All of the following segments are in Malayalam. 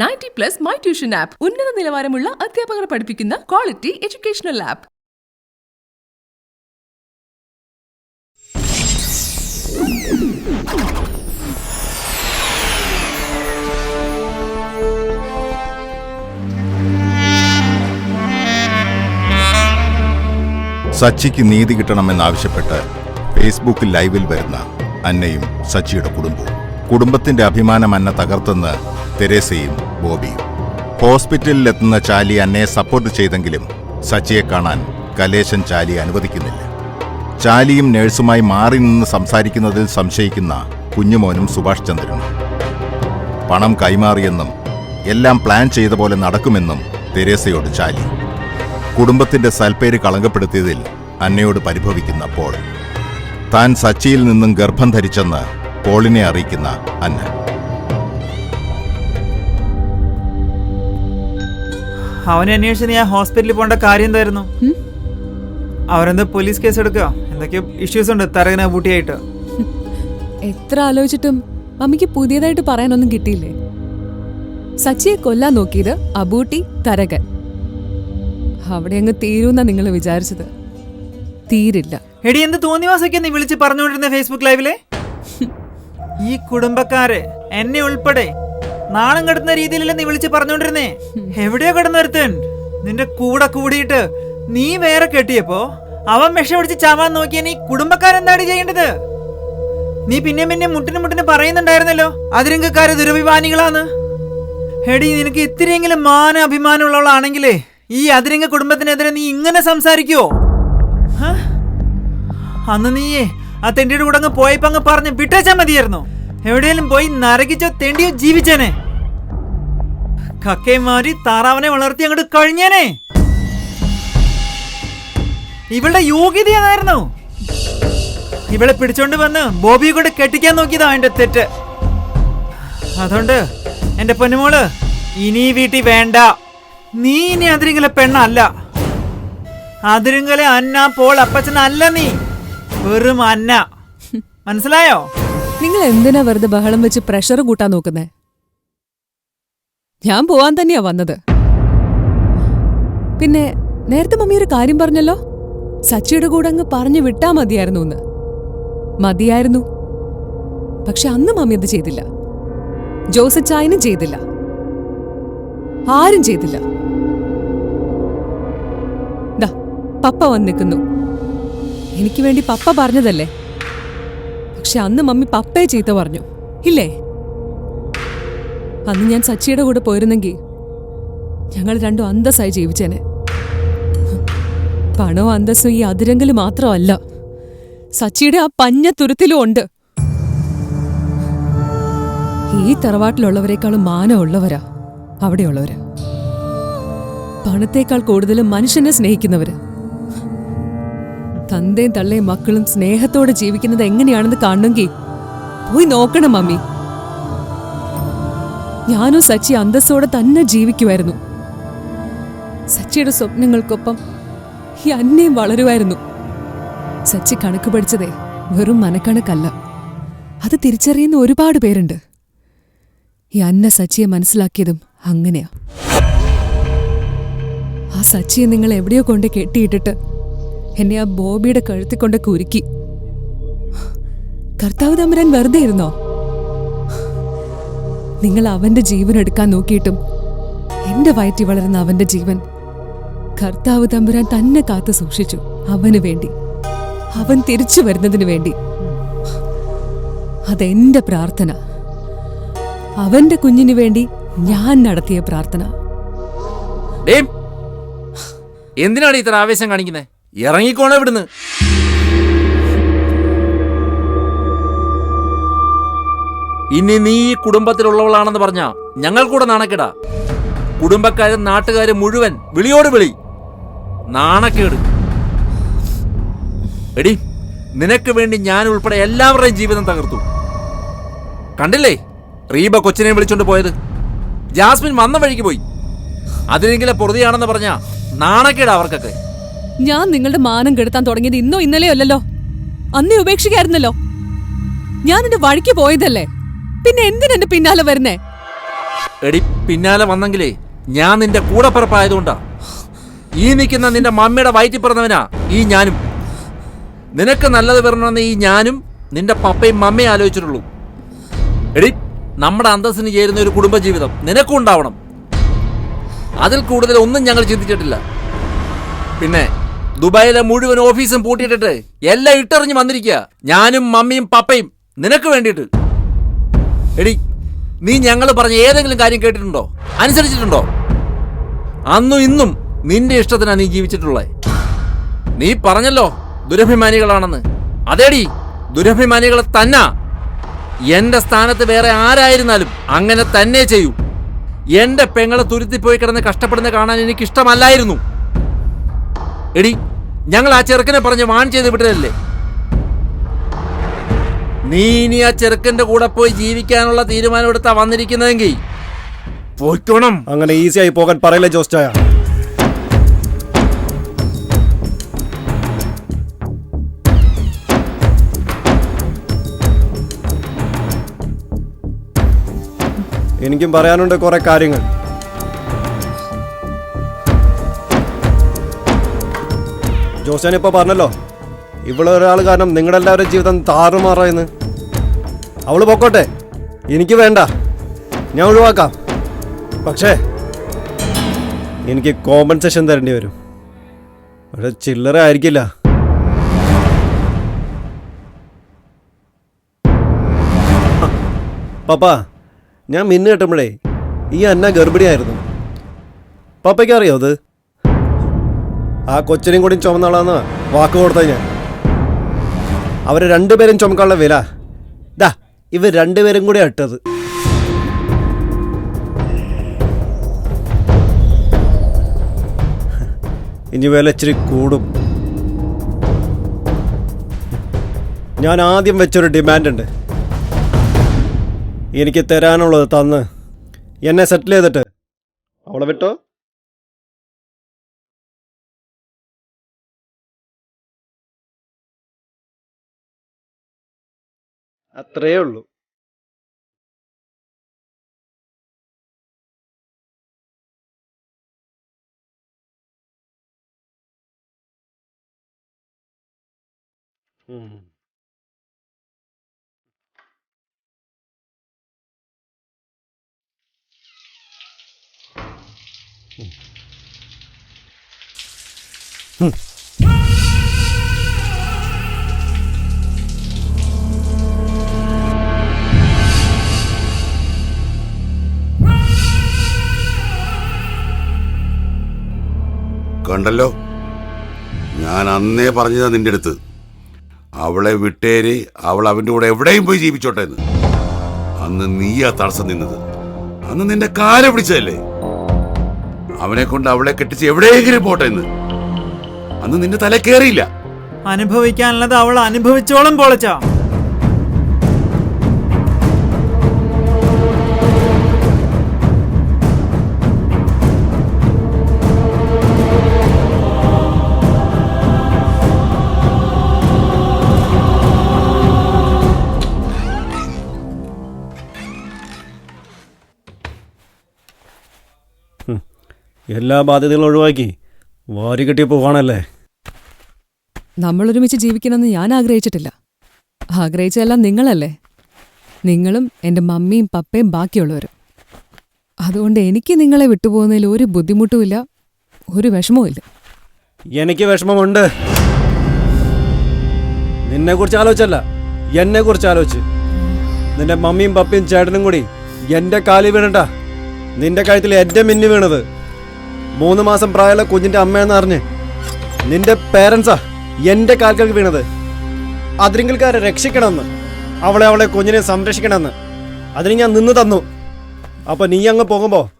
Ninety plus my tuition app ഉന്നത നിലവാരമുള്ള അധ്യാപകർ പഠിപ്പിക്കുന്ന ക്വാളിറ്റി എഡ്യൂക്കേഷണൽ ആപ്പ്. സച്ചിക്ക് നീതി കിട്ടണമെന്നാവശ്യപ്പെട്ട് ഫേസ്ബുക്ക് ലൈവിൽ വരുന്ന അന്നയും സച്ചിയുടെ കുടുംബവും. കുടുംബത്തിന്റെ അഭിമാനം അന്ന തകർത്തെന്ന് തെരേസയും ബോബിയും. ഹോസ്പിറ്റലിലെത്തുന്ന ചാലി അന്നയെ സപ്പോർട്ട് ചെയ്തെങ്കിലും സച്ചിയെ കാണാൻ കലേശൻ ചാലി അനുവദിക്കുന്നില്ല. ചാലിയും നഴ്സുമായി മാറി നിന്ന് സംസാരിക്കുന്നതിൽ സംശയിക്കുന്ന കുഞ്ഞുമോനും സുഭാഷ് ചന്ദ്രനും. പണം കൈമാറിയെന്നും എല്ലാം പ്ലാൻ ചെയ്ത പോലെ നടക്കുമെന്നും തെരേസയോട് ചാലി. കുടുംബത്തിന്റെ സൽപ്പേര് കളങ്കപ്പെടുത്തിയതിൽ അന്നയോട് പരിഭവിക്കുന്ന പോൾ. താൻ സച്ചിയിൽ നിന്നും ഗർഭം ധരിച്ചെന്ന് പോളിനെ അറിയിക്കുന്ന അന്ന. അവനെ അന്വേഷിച്ച് നീ ആ ഹോസ്പിറ്റലിൽ പോകേണ്ട കാര്യം എന്തായിരുന്നു? അവരെന്താ പോലീസ് കേസ് എടുക്കുക എന്തൊക്കെയോ ഇഷ്യൂസ് ഉണ്ട് തരകന ബൂട്ടിയായിട്ട് എത്ര ആലോചിച്ചിട്ടും മമ്മിക്ക് പുതിയതായിട്ട് പറയാനൊന്നും കിട്ടിയില്ലേ? സച്ചിയെ കൊല്ലാൻ നോക്കിയത് അബൂട്ടി തരകൻ. അവിടെ അങ്ങ് തീരുന്നാ നിങ്ങൾ വിചാരിച്ചത്. തീരില്ല. എടി എന്ത് തോന്നിവാസൊക്കെ നീ വിളിച്ച് പറഞ്ഞുകൊണ്ടിരുന്ന ഫേസ്ബുക്ക് ലൈവിലെ ഈ കുടുംബക്കാര് എന്നെ ഉൾപ്പെടെ നാണം കെടുന്ന രീതിയിലല്ലേ നീ വിളിച്ച് പറഞ്ഞോണ്ടിരുന്നേ? എവിടെയോ കിടന്നൊരുത്തൻ നിന്റെ കൂടെ കൂടിയിട്ട് നീ വേറെ കെട്ടിയപ്പോ അവൻ മെഷ പിടിച്ച് ചാവാൻ നോക്കിയ നീ കുടുംബക്കാരെന്താണ് ചെയ്യേണ്ടത്? നീ പിന്നെ പിന്നെ മുട്ടിന് മുട്ടിന് പറയുന്നുണ്ടായിരുന്നല്ലോ അതിരംഗക്കാര് ദുരഭിമാനികളാന്ന് എടി നിനക്ക് ഇത്തിരിയെങ്കിലും മാന അഭിമാനമുള്ളവളാണെങ്കിലേ ഈ അതിരംഗ കുടുംബത്തിനെതിരെ നീ ഇങ്ങനെ സംസാരിക്കുവോ? അന്ന് നീയേ ആ തെണ്ടിയുടെ കൂടെ അങ്ങ് പോയപ്പോ അങ്ങ് പറഞ്ഞ് വിട്ടേച്ചാ മതിയായിരുന്നു. എവിടെയെങ്കിലും പോയി നരകിച്ചോ തെണ്ടിയോ ജീവിച്ചേനെ. കക്കയെ മാറി താറാവനെ വളർത്തി അങ്ങോട്ട് കഴിഞ്ഞേനെ. ഇവളുടെ യോഗ്യത ഏതായിരുന്നു? ഇവളെ പിടിച്ചോണ്ട് വന്ന് ബോബിയെ കൊണ്ട് കെട്ടിക്കാൻ നോക്കിയതാ എന്റെ തെറ്റ്. അതുകൊണ്ട് എന്റെ പൊന്നുമോൾ ഇനി വീട്ടിൽ വേണ്ട. നീ ഇനി അതിരിങ്കല പെണ്ണല്ല. അതിരിങ്കല അന്ന പോൾ അപ്പച്ചനല്ല നീ. മനസ്സിലായോ? നിങ്ങൾ എന്തിനാ വെറുതെ ബഹളം വെച്ച് പ്രഷർ കൂട്ടാൻ നോക്കുന്നേ? ഞാൻ പോവാൻ തന്നെയാ വന്നത്. പിന്നെ നേരത്തെ മമ്മി ഒരു കാര്യം പറഞ്ഞല്ലോ? സച്ചിയുടെ കൂടെ അങ്ങ് പറഞ്ഞു വിട്ടാ മതിയായിരുന്നു എന്ന്. മതിയായിരുന്നു. പക്ഷെ അന്ന് മമ്മി അത് ചെയ്തില്ല. ജോസച്ചായനും ചെയ്തില്ല. ആരും ചെയ്തില്ല. പപ്പ വന്ന് നിൽക്കുന്നു. എനിക്ക് വേണ്ടി പപ്പ പറഞ്ഞതല്ലേ? പക്ഷെ അന്ന് മമ്മി പപ്പയെ ചീത്ത പറഞ്ഞു. ഇല്ലേ? അന്ന് ഞാൻ സച്ചിയുടെ കൂടെ പോയിരുന്നെങ്കിൽ ഞങ്ങൾ രണ്ടും അന്തസ്സായി ജീവിച്ചേനെ. പണവും അന്തസ്സും ഈ അതിരങ്കിൽ മാത്രമല്ല സച്ചിയുടെ ആ പഞ്ഞ തുരുത്തിലും ഉണ്ട്. ഈ തറവാട്ടിലുള്ളവരെക്കാളും മാനമുള്ളവരാ അവിടെയുള്ളവര്. പണത്തേക്കാൾ കൂടുതലും മനുഷ്യനെ സ്നേഹിക്കുന്നവര്. തന്തയും തള്ളയും മക്കളും സ്നേഹത്തോടെ ജീവിക്കുന്നത് എങ്ങനെയാണെന്ന് കാണണമെങ്കിൽ പോയി നോക്കണം മമ്മി. ഞാനും സച്ചി അന്തസ്സോടെ തന്നെ ജീവിക്കുമായിരുന്നു. സച്ചിയുടെ സ്വപ്നങ്ങൾക്കൊപ്പം ഈ അന്നയും വളരുമായിരുന്നു. സച്ചി കണക്ക് പഠിച്ചതേ വെറും മനക്കണക്കല്ല. അത് തിരിച്ചറിയുന്ന ഒരുപാട് പേരുണ്ട്. ഈ അന്ന സച്ചിയെ മനസ്സിലാക്കിയതും അങ്ങനെയാ. ആ സച്ചിയെ നിങ്ങൾ എവിടെയോ കൊണ്ട് കെട്ടിയിട്ടിട്ട് എന്നെ ആ ബോബിയുടെ കഴുത്തിൽ കൊണ്ട് കുരുക്കി. കർത്താവ് തമ്പുരാൻ വെറുതെ ഇരുന്നോ? നിങ്ങൾ അവന്റെ ജീവൻ എടുക്കാൻ നോക്കിയിട്ടും എന്റെ വയറ്റി വളരുന്ന അവന്റെ ജീവൻ കർത്താവ് തമ്പുരാൻ തന്നെ കാത്തു സൂക്ഷിച്ചു അവന് വേണ്ടി. അവൻ തിരിച്ചു വരുന്നതിന് വേണ്ടി. അതെന്റെ പ്രാർത്ഥന. അവന്റെ കുഞ്ഞിനു വേണ്ടി ഞാൻ നടത്തിയ പ്രാർത്ഥന. എന്തിനാണ് ഇത്ര ആവേശം കാണിക്കുന്നത് ഇറങ്ങിക്കോണേ ഇവിടുന്ന്. ഇനി നീ ഈ കുടുംബത്തിലുള്ളവളാണെന്ന് പറഞ്ഞ ഞങ്ങൾ കൂടെ നാണക്കേടാ. കുടുംബക്കാരും നാട്ടുകാരും മുഴുവൻ വിളിയോട് വിളി. നാണക്കേട്. എടി നിനക്ക് വേണ്ടി ഞാൻ ഉൾപ്പെടെ എല്ലാവരുടെയും ജീവിതം തകർത്തു. കണ്ടില്ലേ? റീബ കൊച്ചിനെ വിളിച്ചോണ്ട് പോയത്. ജാസ്മിൻ വന്ന വഴിക്ക് പോയി. അതിനെങ്കിലും പൊറുതിയാണെന്ന് പറഞ്ഞ നാണക്കേടാ അവർക്കൊക്കെ. ഞാൻ നിങ്ങളുടെ മാനം കെടുത്താൻ തുടങ്ങിയത് ഇന്നോ ഇന്നലെയോ അല്ലല്ലോ. അന്നേ ഉപേക്ഷിക്കായിരുന്നല്ലോ. ഞാൻ എന്റെ വഴിക്ക് പോയതല്ലേ. പിന്നെ എന്തിനാ എന്റെ പിന്നാലെ വരുന്നേ? എടി പിന്നാലെ വന്നെങ്കിലേ ഞാൻ നിന്റെ കൂടെ കൂടപ്പിറപ്പായതുകൊണ്ടാ. ഈ നിൽക്കുന്ന നിന്റെ മമ്മിയുടെ വയറ്റിൽ പിറന്നവനാ ഈ ഞാനും. നിനക്ക് നല്ലത് വരണമെന്ന് ഈ ഞാനും നിന്റെ പപ്പയും മമ്മയും ആലോചിച്ചിട്ടുള്ളൂ. എടി നമ്മുടെ അന്തസ്സിന് ചേരുന്ന ഒരു കുടുംബജീവിതം നിനക്കും ഉണ്ടാവണം. അതിൽ കൂടുതൽ ഒന്നും ഞങ്ങൾ ചിന്തിച്ചിട്ടില്ല. പിന്നെ ദുബായിലെ മുഴുവൻ ഓഫീസും പൂട്ടിയിട്ടിട്ട് എല്ലാം ഇട്ടെറിഞ്ഞ് വന്നിരിക്കുക ഞാനും മമ്മിയും പപ്പയും. നിനക്ക് വേണ്ടിയിട്ട്. എടി നീ ഞങ്ങൾ പറഞ്ഞ ഏതെങ്കിലും കാര്യം കേട്ടിട്ടുണ്ടോ? അനുസരിച്ചിട്ടുണ്ടോ? അന്നും ഇന്നും നിന്റെ ഇഷ്ടത്തിനാണ് നീ ജീവിച്ചിട്ടുള്ളത്. നീ പറഞ്ഞല്ലോ ദുരഭിമാനികളാണെന്ന്. അതേടി ദുരഭിമാനികളെ തന്ന. എന്റെ സ്ഥാനത്ത് വേറെ ആരായിരുന്നാലും അങ്ങനെ തന്നെ ചെയ്യൂ. എന്റെ പെങ്ങളെ തുരുത്തിപ്പോയി കിടന്ന് കഷ്ടപ്പെടുന്ന കാണാൻ എനിക്ക് ഇഷ്ടമല്ലായിരുന്നു എടി ഞങ്ങൾ ആ ചെറുക്കനെ പറഞ്ഞ് വാൺ ചെയ്ത് വിട്ടതല്ലേ? നീ ഇനി ആ ചെറുക്കന്റെ കൂടെ പോയി ജീവിക്കാനുള്ള തീരുമാനം എടുത്താ വന്നിരിക്കുന്നതെങ്കിൽ പോയിക്കോണം അങ്ങനെ ഈസി ആയി പോകാൻ പറയില്ല ജോസ്റ്റായ? എനിക്കും പറയാനുണ്ട് കുറെ കാര്യങ്ങൾ. ജോസാൻ ഇപ്പോൾ പറഞ്ഞല്ലോ. ഇവിടെ ഒരാൾ കാരണം നിങ്ങളുടെ എല്ലാവരുടെ ജീവിതം താറുമാറായെന്ന്. അവൾ പൊക്കോട്ടെ. എനിക്ക് വേണ്ട. ഞാൻ ഒഴിവാക്കാം. പക്ഷേ എനിക്ക് കോമ്പൻസേഷൻ തരേണ്ടി വരും. പക്ഷെ ചില്ലറ ആയിരിക്കില്ല. പപ്പ ഞാൻ മിന്നു കെട്ടുമ്പോഴേ ഈ അന്ന ഗർഭിണിയായിരുന്നു. പപ്പയ്ക്ക് അറിയോ അത്? ആ കൊച്ചിനെയും കൂടി ചുമന്നാളാന്ന് വാക്ക് കൊടുത്തത് ഞാൻ. അവരെ രണ്ടുപേരും ചുമക്കാനുള്ള വില. ദാ ഇവർ രണ്ടുപേരും കൂടി ഇട്ടത്. ഇനി വില ഇച്ചിരി കൂടും. ഞാൻ ആദ്യം വെച്ചൊരു ഡിമാൻഡ് ഉണ്ട്. എനിക്ക് തരാനുള്ളത് തന്ന്. എന്നെ സെറ്റിൽ ചെയ്തിട്ട്. അവളെ വിട്ടോ? അത്രേ ഉള്ളൂ ഉം. കണ്ടല്ലോ? ഞാൻ അന്നേ പറഞ്ഞതാ നിന്റെ അടുത്ത്. അവളെ വിട്ടേര് അവൾ അവന്റെ കൂടെ എവിടെയും പോയി ജീവിച്ചോട്ടെ എന്ന്. അന്ന് നീയാ തടസ്സം നിന്നത്. അന്ന് നിന്റെ കാല പിടിച്ചതല്ലേ? അവനെ കൊണ്ട് അവളെ കെട്ടിച്ച് എവിടെയെങ്കിലും പോട്ടെ എന്ന്. അന്ന് നിന്റെ തല കേറിയില്ല. അനുഭവിക്കാനുള്ളത് അവൾ അനുഭവിച്ചോളം പൊളച്ചാ. എല്ലാ ബാധ്യതകളും ഒഴിവാക്കി വാരി കെട്ടി പോവാണല്ലേ? നമ്മൾ ഒരുമിച്ച് ജീവിക്കണമെന്ന് ഞാൻ ആഗ്രഹിച്ചിട്ടില്ല. ആഗ്രഹിച്ചതെല്ലാം നിങ്ങളല്ലേ? നിങ്ങളും എന്റെ മമ്മിയും പപ്പയും ബാക്കിയുള്ളവരും. അതുകൊണ്ട് എനിക്ക് നിങ്ങളെ വിട്ടുപോകുന്നതിൽ ഒരു ബുദ്ധിമുട്ടുമില്ല ഒരു വിഷമവുമില്ല. എനിക്ക് വിഷമമുണ്ട്. നിന്നെ കുറിച്ച് ആലോചിച്ചല്ല എന്നെ കുറിച്ച് ആലോചിച്ച്. നിന്റെ മമ്മിയും പപ്പയും ചേട്ടനും കൂടി എന്റെ കാലി വീണണ്ട. നിന്റെ കാര്യത്തിൽ എന്റെ മിന്നു വീണത്. മൂന്ന് മാസം പ്രായമുള്ള കുഞ്ഞിന്റെ അമ്മയെന്ന് അറിഞ്ഞ് നിന്റെ പേരൻസാ എന്റെ കാൽക്കൾക്ക് വീണത്. അതിരിങ്കൽക്കാരെ രക്ഷിക്കണമെന്ന് അവളെ അവളെ കുഞ്ഞിനെ സംരക്ഷിക്കണമെന്ന്. അതിന് ഞാൻ നിന്ന് തന്നു. അപ്പൊ നീ അങ്ങ് പോകുമ്പോ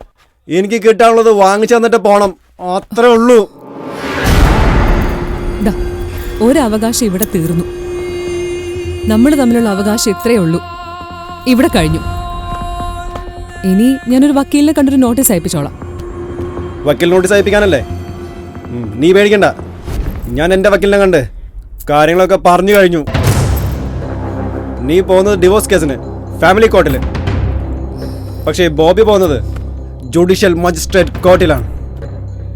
എനിക്ക് കിട്ടാനുള്ളത് വാങ്ങിച്ചു തന്നിട്ട് പോണം. അത്രേ ഉള്ളൂ. ഒരവകാശം ഇവിടെ തീർന്നു. നമ്മൾ തമ്മിലുള്ള അവകാശം ഇത്രയേ ഉള്ളൂ. ഇവിടെ കഴിഞ്ഞു. ഇനി ഞാനൊരു വക്കീലിനെ കണ്ടൊരു നോട്ടീസ് അയപ്പിച്ചോളാം. വക്കീൽ നോട്ടീസ് അയപ്പിക്കാനല്ലേ? നീ പേടിക്കണ്ട. ഞാൻ എന്റെ വക്കീലിനെ കണ്ട് കാര്യങ്ങളൊക്കെ പറഞ്ഞു കഴിഞ്ഞു. നീ പോകുന്നത് ഡിവോഴ്സ് കേസിന് ഫാമിലി കോർട്ടിൽ പക്ഷേ ബോബി പോകുന്നത് ജുഡീഷ്യൽ മജിസ്ട്രേറ്റ് കോർട്ടിലാണ്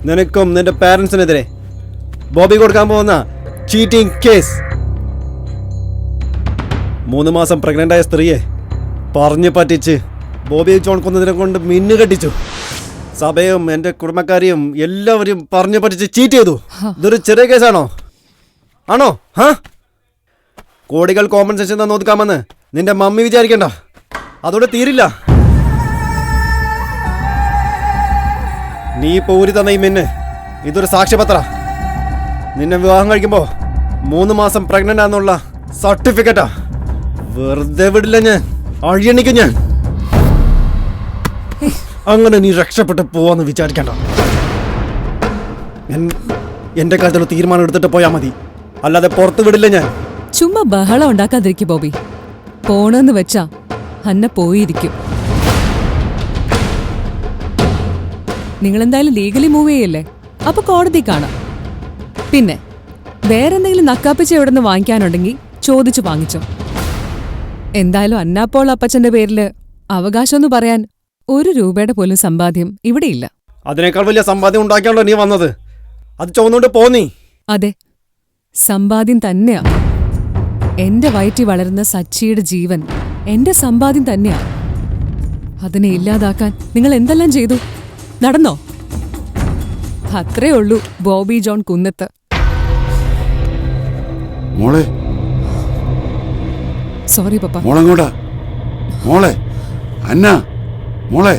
നിനക്കും നിന്റെ പാരൻസിനെതിരെ ബോബി കൊടുക്കാൻ പോകുന്ന ചീറ്റിംഗ് കേസ് മൂന്ന് മാസം പ്രഗ്നന്റായ സ്ത്രീയെ പറഞ്ഞു പറ്റിച്ച് ബോബി ജോൺ കൊന്നതിനെ കൊണ്ട് മിന്നു കെട്ടിച്ചു സഭയും എന്റെ കുടുംബക്കാരെയും എല്ലാവരും പറഞ്ഞു പറ്റിച്ച് ചീറ്റ് ചെയ്തു. ഇതൊരു ചെറിയ കേസാണോ? ആണോ? ഹാ? കോടികൾ കോമ്പൻസേഷൻ തന്നെ ഒതുക്കാമെന്ന് നിന്റെ മമ്മി വിചാരിക്കണ്ട. അതോടെ തീരില്ല. നീ ഇപ്പൊ ഊരി തന്ന ഈ മിന്ന് ഇതൊരു സാക്ഷ്യപത്ര. നിന്നെ വിവാഹം കഴിക്കുമ്പോ മൂന്ന് മാസം പ്രഗ്നന്റ് ആണെന്നുള്ള സർട്ടിഫിക്കറ്റാ വെറുതെ വിടില്ല ഞാൻ. അഴിയണിക്കും ഞാൻ. അങ്ങനെ നീ രക്ഷപ്പെട്ട് പോവാന്ന് വിചാരിക്കണ്ട. എന്റെ കാര്യത്തിൽ തീരുമാനം എടുത്തിട്ട് പോയാ മതി. അല്ലാതെ പുറത്ത് വിടില്ല ഞാൻ. ചുമ്മാ ബഹളം ഉണ്ടാക്കാതിരിക്കും ബോബി. പോണെന്ന് വെച്ചാ അന്ന പോയിരിക്കും. നിങ്ങൾ എന്തായാലും ലീഗലി മൂവ് ചെയ്യല്ലേ? അപ്പൊ കോടതി കാണാം. പിന്നെ വേറെന്തെങ്കിലും നക്കാപ്പിച്ച എവിടെ നിന്ന് വാങ്ങിക്കാനുണ്ടെങ്കിൽ ചോദിച്ചു വാങ്ങിച്ചോ. എന്തായാലും അന്നാപ്പോൾ അപ്പച്ചന്റെ പേരിൽ അവകാശമെന്ന് പറയാൻ ഒരു രൂപയുടെ പോലും സമ്പാദ്യം ഇവിടെയില്ല. അതിനേക്കാൾ വലിയ സമ്പാദ്യം ഉണ്ടാക്കിയാണല്ലോ നീ വന്നത്. അത് ചുവന്നുകൊണ്ട് പോന്നീ അതെ സമ്പാദ്യം തന്നെയാ. എന്റെ വയറ്റിൽ വളരുന്ന സച്ചിയുടെ ജീവൻ എന്റെ സമ്പാദ്യം തന്നെയാ. അതിനെ ഇല്ലാതാക്കാൻ നിങ്ങൾ എന്തെല്ലാം ചെയ്തു? നടന്നോ? അത്രേ ഉള്ളൂ ബോബി ജോൺ കുന്നത്ത്. മോളെ. സോറി പപ്പ. മോളെങ്ങോട്ടാ. മോളെ അന്ന. മോളെ.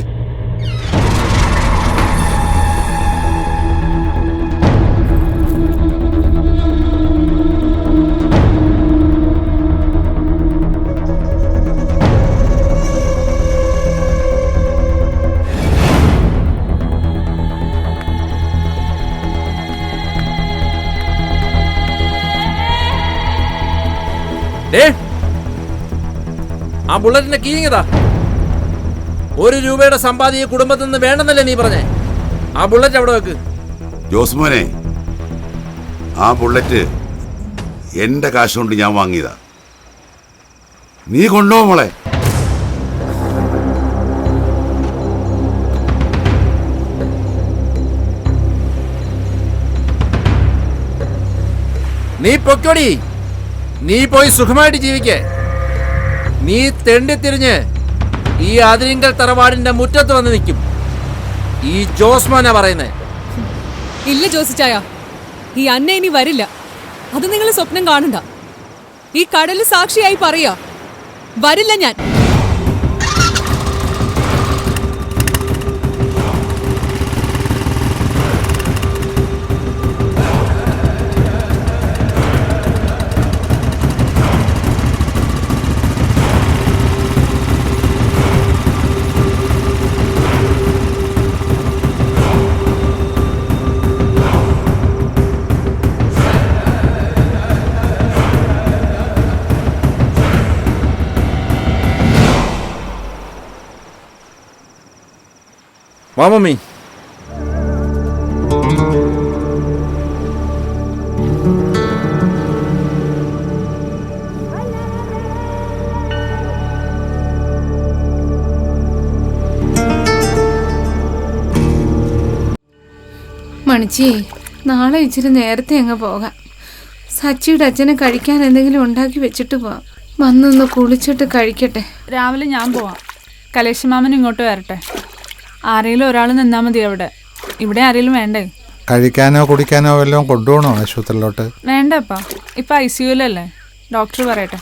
ആ ബുള്ളറ്റിന്റെ കീങ്ങതാ ഒരു രൂപയുടെ സമ്പാദ്യ കുടുംബത്തിൽ നിന്ന് വേണ്ടെന്നല്ലേ നീ പറഞ്ഞേ? ആ ബുള്ളറ്റ് അവിടെ വെക്ക്? ജോസ്മോനെ ആ ബുള്ളറ്റ് എന്റെ കാശ് കൊണ്ട് ഞാൻ വാങ്ങിയതാ. നീ കൊണ്ടോ മോളെ? നീ പൊക്കോടി നീ പോയി സുഖമായിട്ട് ജീവിക്കേ. നീ തെണ്ടിത്തിരിഞ്ഞ് ഈ അതിരിങ്കൽ തറവാടിന്റെ മുറ്റത്ത് വന്ന് നിൽക്കും. ഈ ജോസ്മാനാ പറയുന്നേ. ഇല്ല ജോസിച്ചായ ഈ അന്ന ഇനി വരില്ല. അത് നിങ്ങൾ സ്വപ്നം കാണണ്ട. ഈ കടൽ സാക്ഷിയായി പറയാ വരില്ല ഞാൻ. വാ മമ്മി. മണിച്ചി നാളെ ഇച്ചിരി നേരത്തെ അങ്ങ് പോകാം. സച്ചിയുടെ അച്ഛനെ കഴിക്കാൻ എന്തെങ്കിലും ഉണ്ടാക്കി വെച്ചിട്ട് പോവാം വന്നൊന്ന് കുളിച്ചിട്ട് കഴിക്കട്ടെ. രാവിലെ ഞാൻ പോവാം. കലേശമാമൻ ഇങ്ങോട്ട് വരട്ടെ. ആരെങ്കിലും ഒരാൾ നിന്നാൽ മതി അവിടെ. ഇവിടെ ആരെങ്കിലും വേണ്ടേ? കഴിക്കാനോ കുടിക്കാനോ വല്ലതും കൊണ്ടുപോകണോ ആശുപത്രിയിലോട്ട്? വേണ്ടപ്പാ ഇപ്പൊ. ഐ സിയുലല്ലേ ഡോക്ടർ പറയട്ടെ.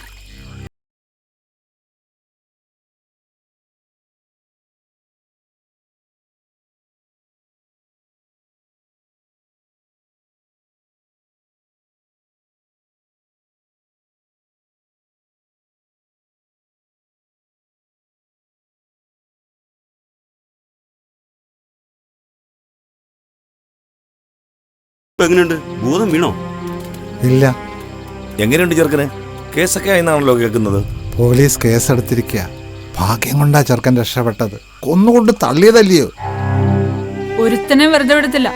ഇപ്പൊ എങ്ങനെയുണ്ട്? ഭൂതം വീണോ? ഇല്ല. എങ്ങനെയുണ്ട് ചെറുക്കന്? കേസൊക്കെ ആയെന്നാണല്ലോ കേൾക്കുന്നത്. പോലീസ് കേസെടുത്തിരിക്കുക ഭാഗ്യം കൊണ്ടാ ചെറുക്കൻ രക്ഷപ്പെട്ടത്. കൊന്നുകൊണ്ട് തള്ളിയതല്ലയോ? ഒരുത്തനെ വെറുതെ വിടത്തില്ല.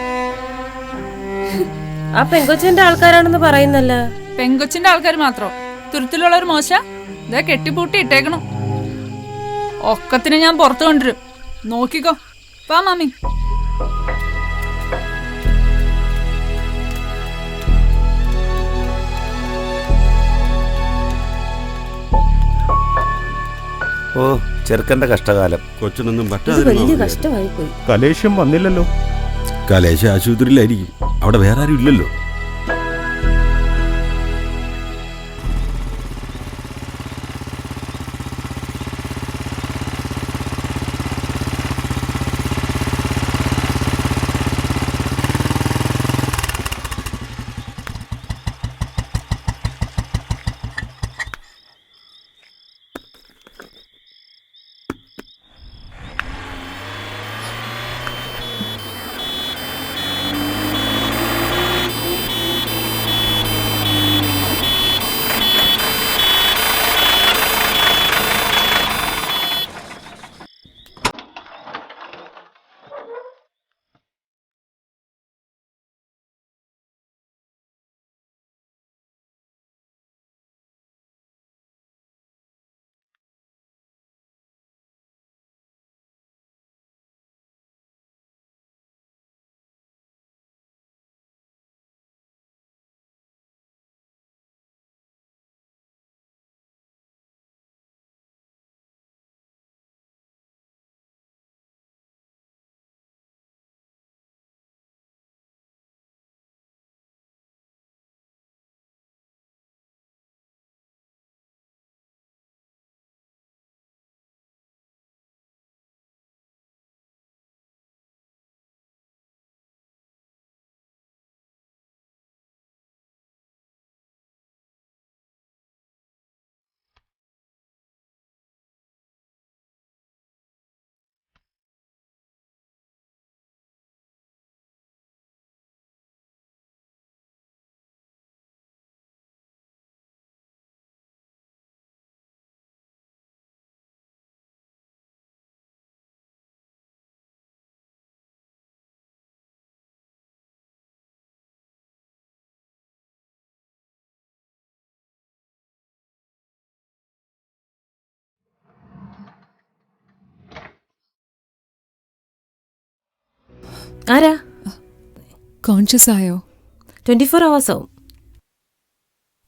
ആ പെങ്കൊച്ചിന്റെ ആൾക്കാരാണെന്ന് പറയുന്നല്ല? പെങ്കൊച്ചിന്റെ ആൾക്കാർ മാത്രം? തുരുത്തിലുള്ള ഒരു മോശ? ഇതാ കെട്ടിപ്പൂട്ടി ഇട്ടേക്കണം. ഒക്കത്തിന് ഞാൻ പുറത്തു കൊണ്ടുവരും. നോക്കിക്കോ. വാ മാമി. ഓ ചെറുക്കന്റെ കഷ്ടകാലം. കൊച്ചിനൊന്നും പറ്റാതെ വലിയ കഷ്ടമായി പോയി കലേഷ്യം വന്നില്ലല്ലോ. കലേശ ആശുപത്രിയിലായിരിക്കും. അവിടെ വേറെ ആരും ഇല്ലല്ലോ. ആരാ? കോൺഷ്യസ് ആയോ? ട്വന്റി ഫോർ അവേഴ്സ് ആവും.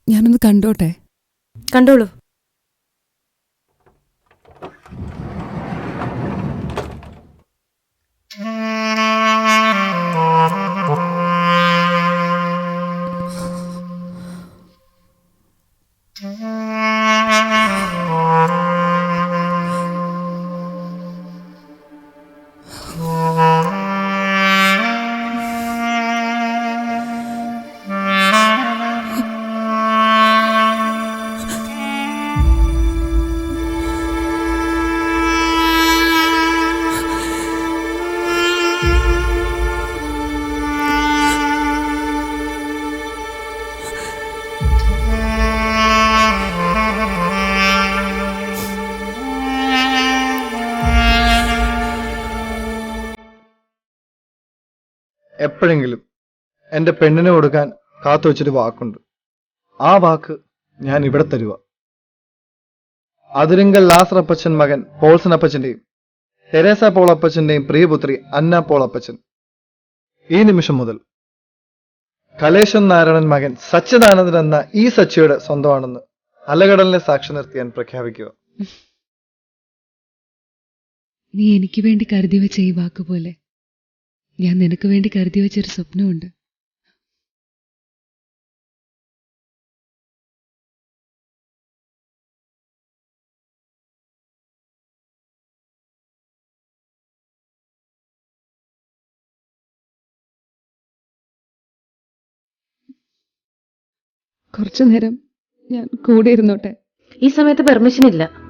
ഞാനൊന്ന് കണ്ടോട്ടെ? കണ്ടോളൂ. എപ്പോഴെങ്കിലും എന്റെ പെണ്ണിനെ കൊടുക്കാൻ കാത്തു വെച്ചൊരു വാക്കുണ്ട്. ആ വാക്ക് ഞാൻ ഇവിടെ തരുക അതിരിങ്കൽ ലാസറപ്പച്ചൻ മകൻ പോൾസനപ്പച്ചന്റെയും തെരേസ പോൾ അപ്പച്ചന്റെയും പ്രിയപുത്രി അന്ന പോൾ അപ്പച്ചൻ. ഈ നിമിഷം മുതൽ കലേശൻ നാരായണൻ മകൻ സച്ചിദാനന്ദൻ എന്ന ഈ സച്ചിയുടെ സ്വന്തമാണെന്ന് അലകടലിനെ സാക്ഷി നിർത്തി ഞാൻ പ്രഖ്യാപിക്കുക. നീ എനിക്ക് വേണ്ടി കരുതി വെച്ച ഈ വാക്കുപോലെ ഞാൻ നിനക്ക് വേണ്ടി കരുതി വെച്ചൊരു സ്വപ്നമുണ്ട്. കുറച്ചു നേരം ഞാൻ കൂടെ ഇരുന്നോട്ടെ? ഈ സമയത്ത് പെർമിഷൻ ഇല്ല.